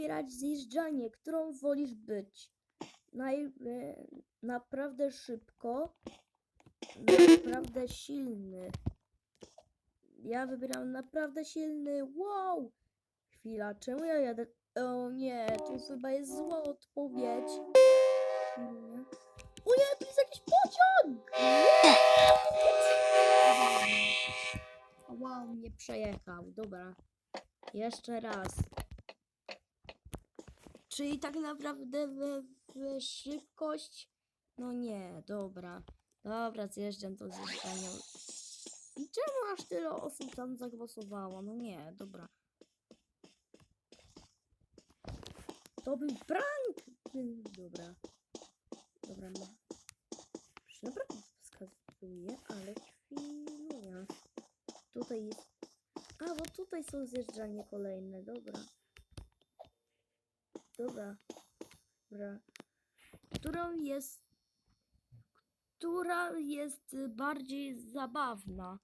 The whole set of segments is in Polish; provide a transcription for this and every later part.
wybierać zjeżdżalnię, którą wolisz być. Naj, e, naprawdę szybko, naprawdę silny. Ja wybieram naprawdę silny. Wow! Chwila, czemu ja jadę? O nie, to chyba jest zła odpowiedź. Chwila. O nie, jest jakiś pociąg! Nie! Wow, mnie przejechał. Dobra. Jeszcze raz. Czyli tak naprawdę w, w szybkość? No nie, dobra. Dobra, zjeżdżam to zjeżdżanie. I czemu aż tyle osób tam zagłosowało? No nie, dobra. To był prank! Dobra. Dobra, no. Naprawdę wskazuje, ale chwila. Tutaj jest... A, bo tutaj są zjeżdżalnie kolejne, dobra. Dobra. Dobra. Którą jest... Która jest bardziej zabawna?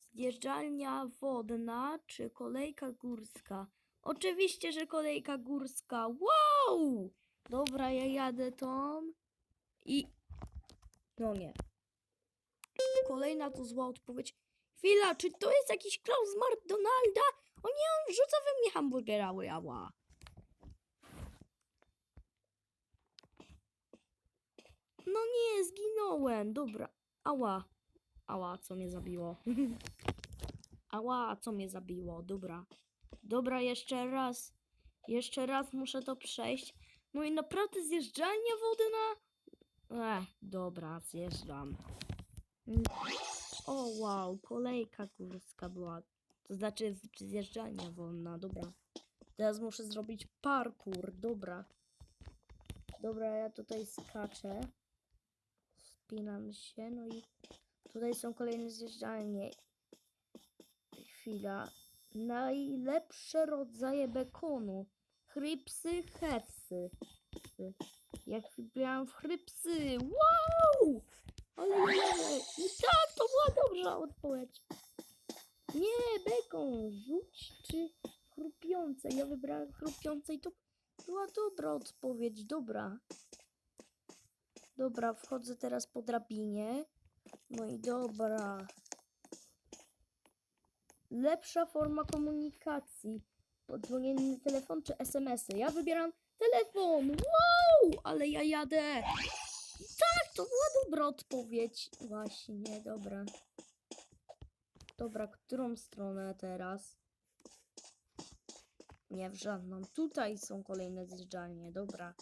Zjeżdżalnia wodna czy kolejka górska? Oczywiście, że kolejka górska. Wow! Dobra, ja jadę tą i... No nie. Kolejna to zła odpowiedź. Chwila, czy to jest jakiś Klaus z McDonalda? O nie, on rzuca we mnie hamburgera, ała. No nie, zginąłem. Dobra. Ała. Ała, co mnie zabiło. Ała, co mnie zabiło. Dobra. Dobra, jeszcze raz. Jeszcze raz muszę to przejść. No i naprawdę zjeżdżalnia wodna? Ech, dobra, zjeżdżam. O wow, kolejka górska była. To znaczy zjeżdżalnia wolna, dobra. Teraz muszę zrobić parkour, dobra. Dobra, ja tutaj skaczę. Spinam się, no i tutaj są kolejne zjeżdżalnie. Chwila. Najlepsze rodzaje bekonu. Chrypsy, hefsy. Jak wybierałam w chrypsy. Wow! Ale i tak, to była dobrza odpowiedź. Nie, bekon, rzuć czy chrupiące. Ja wybrałem chrupiące i to była dobra odpowiedź, dobra. Dobra, wchodzę teraz po drabinie. No i dobra. Lepsza forma komunikacji. Podzwonienie telefon czy SMS-y. Ja wybieram telefon. Wow! Ale ja jadę. Tak, to była dobra odpowiedź. Właśnie, dobra. Dobra, którą stronę teraz? Nie w żadną. Tutaj są kolejne zjeżdżalnie. Dobra.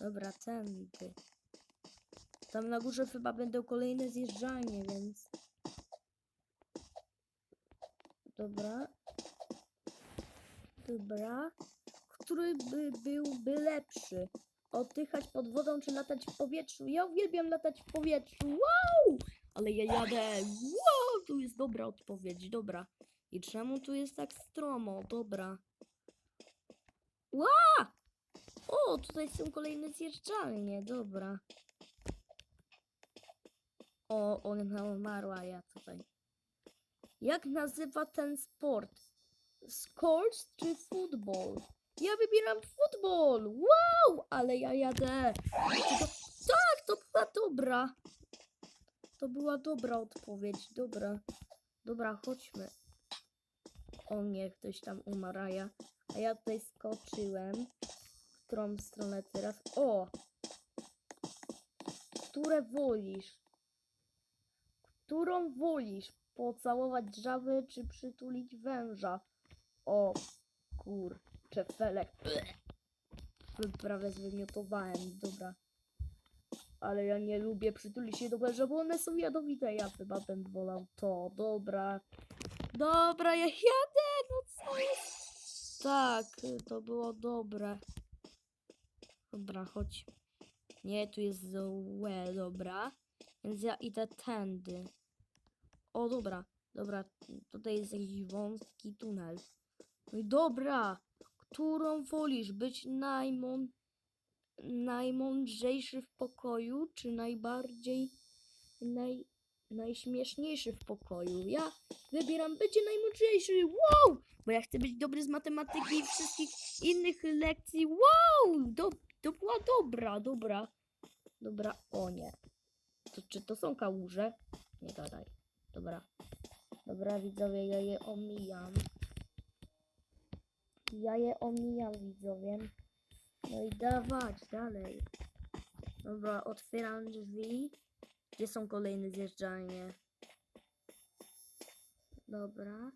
Dobra, tędy. Tam na górze chyba będą kolejne zjeżdżalnie, więc... Dobra. Dobra. Który by byłby lepszy? Oddychać pod wodą czy latać w powietrzu? Ja uwielbiam latać w powietrzu. Wow! Ale ja jadę. Wow! Tu jest dobra odpowiedź. Dobra. I czemu tu jest tak stromo? Dobra. Ła! O, tutaj są kolejne zjeżdżalnie. Dobra. O, ona umarła, ja tutaj. Jak nazywa ten sport? Squash czy football? Ja wybieram futbol! Wow! Ale ja jadę! Tak, to była dobra. To była dobra odpowiedź. Dobra. Dobra, chodźmy. O nie, ktoś tam umarł, a ja, a ja tutaj skoczyłem. W którą stronę teraz? O! Które wolisz? Którą wolisz? Pocałować żaby czy przytulić węża? O kurcze felek. Prawie zwymiotowałem, dobra. Ale ja nie lubię przytulić się do węża, bo one są jadowite. Ja chyba bym wolał to. Dobra. Dobra, ja jadę, no co jest? Tak, to było dobre. Dobra, chodź. Nie, tu jest złe, dobra. Więc ja idę tędy. O, dobra, dobra. Tutaj jest jakiś wąski tunel. No i dobra. Którą wolisz? Być najmą... najmądrzejszy w pokoju, czy najbardziej... naj... najśmieszniejszy w pokoju? Ja wybieram bycie najmądrzejszy. Wow! Bo ja chcę być dobry z matematyki i wszystkich innych lekcji. Wow! Do, była dobra, dobra. Dobra, o nie. To, czy to są kałuże? Nie gadaj. Dobra. Dobra, widzowie, ja je omijam. Ja je omijam, widzowie. No i dawać dalej. Dobra, otwieram drzwi. Gdzie są kolejne zjeżdżalnie? Dobra.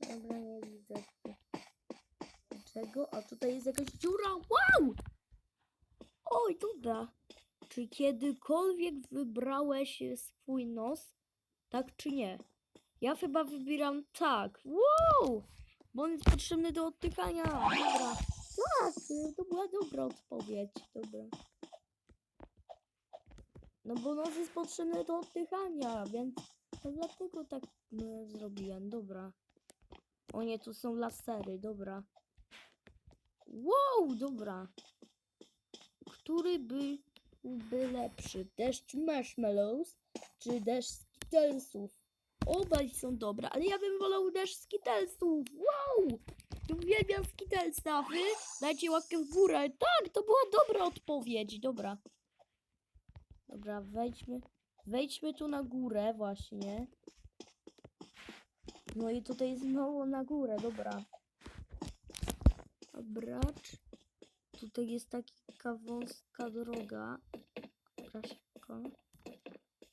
Dobra, nie widzę. Czego? A tutaj jest jakaś dziura. Wow! Oj, dobra. Czy kiedykolwiek wybrałeś swój nos? Tak czy nie? Ja chyba wybieram tak. Wow! Bo on jest potrzebny do odtykania. Dobra. Tak, y, to była dobra odpowiedź. Dobra. No bo nos jest potrzebny do oddychania, więc to dlatego tak y, zrobiłem. Dobra. O nie, tu są lasery, dobra. Wow, dobra. Który by byłby lepszy? Deszcz marshmallows czy deszcz skittlesów? Obaj są dobre, ale ja bym wolał deszcz skittlesów. Wow! Uwielbiam skittlesa. Wy dajcie łapkę w górę. Tak, to była dobra odpowiedź. Dobra. Dobra, wejdźmy. Wejdźmy tu na górę właśnie. No i tutaj znowu na górę, dobra. Dobra. Tutaj jest taka wąska droga. Dobra, szybko.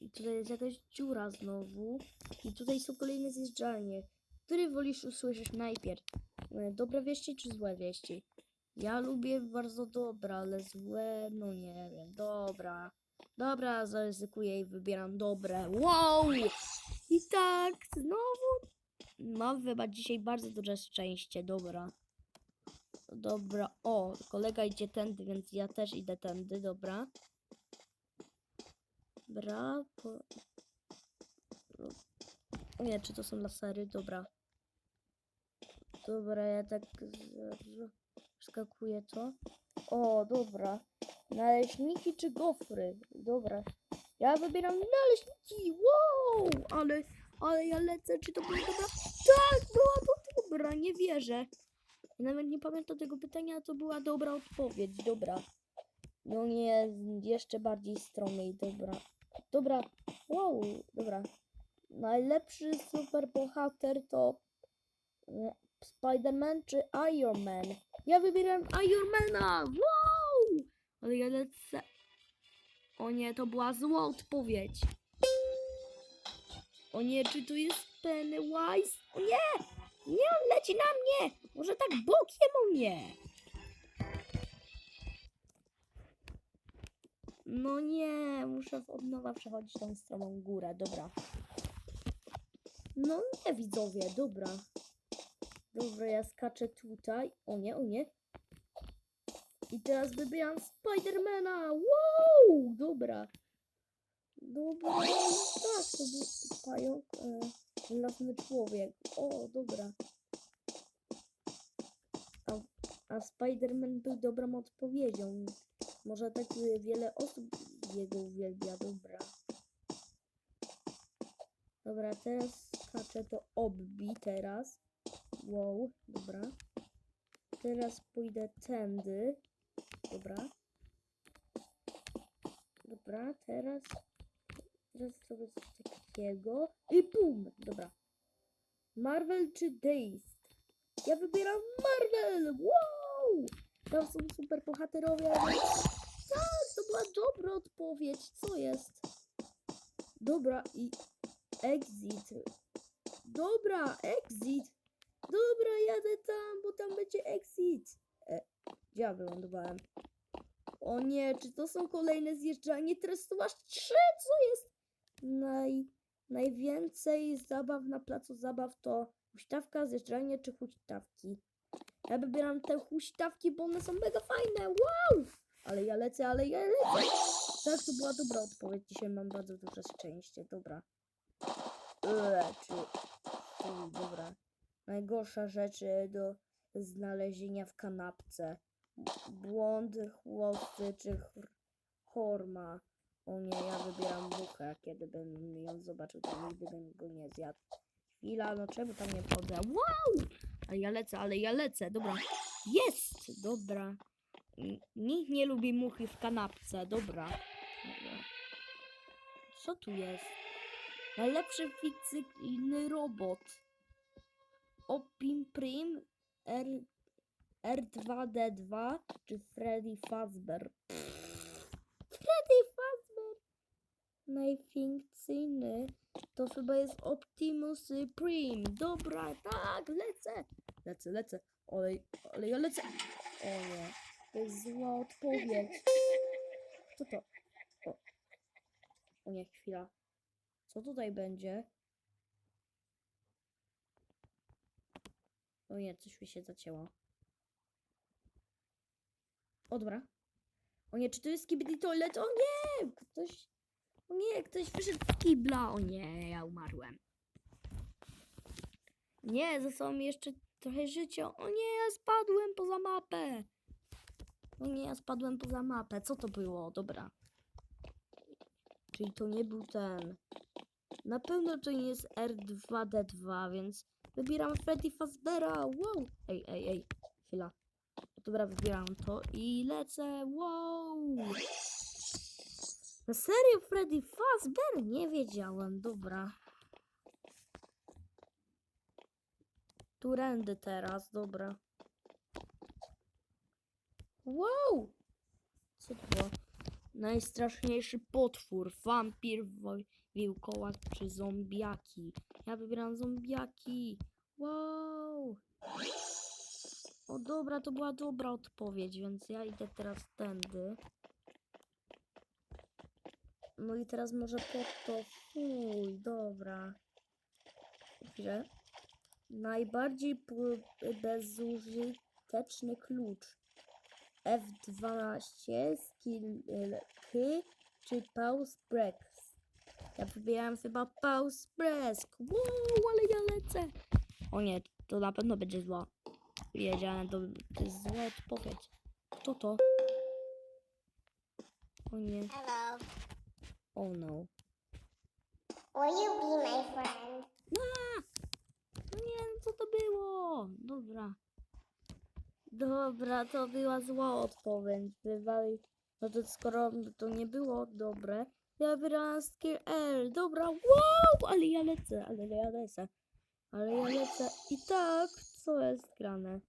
I tutaj jest jakaś dziura znowu. I tutaj są kolejne zjeżdżalnie. Który wolisz usłyszeć najpierw? E, Dobre wieści czy złe wieści? Ja lubię bardzo dobre, ale złe, no nie wiem. Dobra. Dobra, zaryzykuję i wybieram dobre. Wow! I tak, znowu mam chyba dzisiaj bardzo duże szczęście. Dobra. Dobra. O, kolega idzie tędy, więc ja też idę tędy. Dobra. Dobra. Po... Nie, czy to są lasery? Dobra. Dobra, ja tak skakuję to. O, dobra. Naleśniki czy gofry? Dobra. Ja wybieram naleśniki. Wow! Ale, ale ja lecę, czy to było dobra? Tak, była to dobra, nie wierzę. Nawet nie pamiętam tego pytania, to była dobra odpowiedź. Dobra. No nie, jeszcze bardziej stromiej, dobra. Dobra, wow, dobra. Najlepszy superbohater to e, Spider-Man czy Iron Man? Ja wybieram Ironmana! Wow! Ale ja lecę. O nie, to była zła odpowiedź. O nie, czy tu jest Pennywise? O nie! Nie, on leci na mnie! Może tak bokiem o nie! No nie, muszę od nowa przechodzić tą stroną górę, dobra. No nie widzowie, dobra. Dobra, ja skaczę tutaj. O nie, o nie. I teraz wybieram Spidermana. Wow! Dobra. Dobra, tak, to był pająk, e, lasny człowiek. O, dobra. A, a Spiderman był dobrą odpowiedzią. Może tak wiele osób jego uwielbia. Dobra. Dobra, teraz skaczę to obbi teraz. Wow, dobra. Teraz pójdę tędy. Dobra. Dobra, teraz. Teraz zrobię coś takiego. I bum! Dobra. Marvel czy Days? Ja wybieram Marvel! Wow! Tam są super bohaterowie. Tak, to była dobra odpowiedź. Co jest? Dobra, i exit. Dobra, exit. Dobra, jadę tam, bo tam będzie exit. E, gdzie ja wylądowałem? O nie, czy to są kolejne zjeżdżalnie? Teraz tu masz trzy, co jest? Naj, najwięcej zabaw na placu zabaw to huśtawka, zjeżdżalnie czy huśtawki. Ja wybieram te huśtawki, bo one są mega fajne, wow! Ale ja lecę, ale ja lecę. Tak, to była dobra odpowiedź. Dzisiaj mam bardzo duże szczęście, dobra. Eee, czy... Dobra. Najgorsza rzecz e, do znalezienia w kanapce. Błąd, chłosty czy chr- horma. O nie, ja wybieram muchę. Kiedy bym ją zobaczył, to nigdy bym go nie zjadł. chwila, no czemu tam nie wchodzę? Wow! Ale ja lecę, ale ja lecę, dobra. Jest! Dobra. Nikt nie lubi muchy w kanapce, dobra. dobra. Co tu jest? Najlepszy fikcyjny robot. Opim Prim R, R2D2 czy Freddy Fazbear? Freddy Fazbear! Najfikcyjny to chyba jest Optimus Prime. Dobra, tak, lecę. Lecę, lecę. Ale, ale ja lecę. O nie, to jest zła odpowiedź. Co to? O, o nie, chwila. Co tutaj będzie? O nie, coś mi się zacięło. O dobra. O nie, czy to jest Skibidi Toilet? O nie! Ktoś... O nie, ktoś wyszedł z kibla. O nie, ja umarłem. Nie, zostało mi jeszcze trochę życia. O nie, ja spadłem poza mapę. O nie, ja spadłem poza mapę. Co to było? Dobra. Czyli to nie był ten. Na pewno to nie jest R2D2, więc wybieram Freddy Fazbeara. Wow! Ej, ej, ej. Chwila. Dobra, wybieram to i lecę. Wow! Na serio Freddy Fazbear? Nie wiedziałem. Dobra. Turendy teraz, dobra. Wow! Co to? Najstraszniejszy potwór, wampir, wilkołak czy zombiaki. Ja wybieram zombiaki. Wow! O dobra, to była dobra odpowiedź, więc ja idę teraz tędy. No i teraz może pod to. Fuj, dobra. Chwilę. Najbardziej bezużyteczny klucz. F12, skill y, K czy pause breaks. Ja wybierałem chyba pause break. Wow, ale ja lecę. O nie, to na pewno będzie zła. Wiedziałem, to jest zła odpowiedź. Kto to? O nie. Hello. Oh no. Will you be my friend? No nie, no co to było? Dobra. Dobra, to była zła odpowiedź. Wywali. No to skoro to nie było dobre, ja wybrałam skill L. Dobra, wow! Ale ja lecę, ale ja lecę. Ale ja lecę. I tak, co jest grane?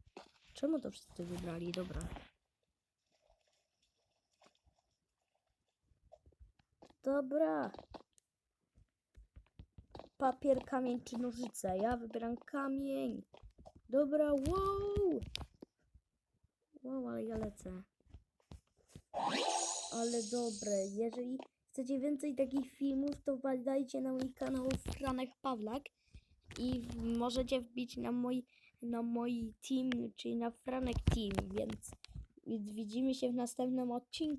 Czemu to wszyscy wybrali? Dobra. Dobra. Papier, kamień czy nożyce? Ja wybieram kamień. Dobra, wow! Wow, ale ja lecę. Ale dobre. Jeżeli chcecie więcej takich filmów, to wpadajcie na mój kanał Franek Pawlak i możecie wbić na mój, na mój team, czyli na Franek Team, więc widzimy się w następnym odcinku.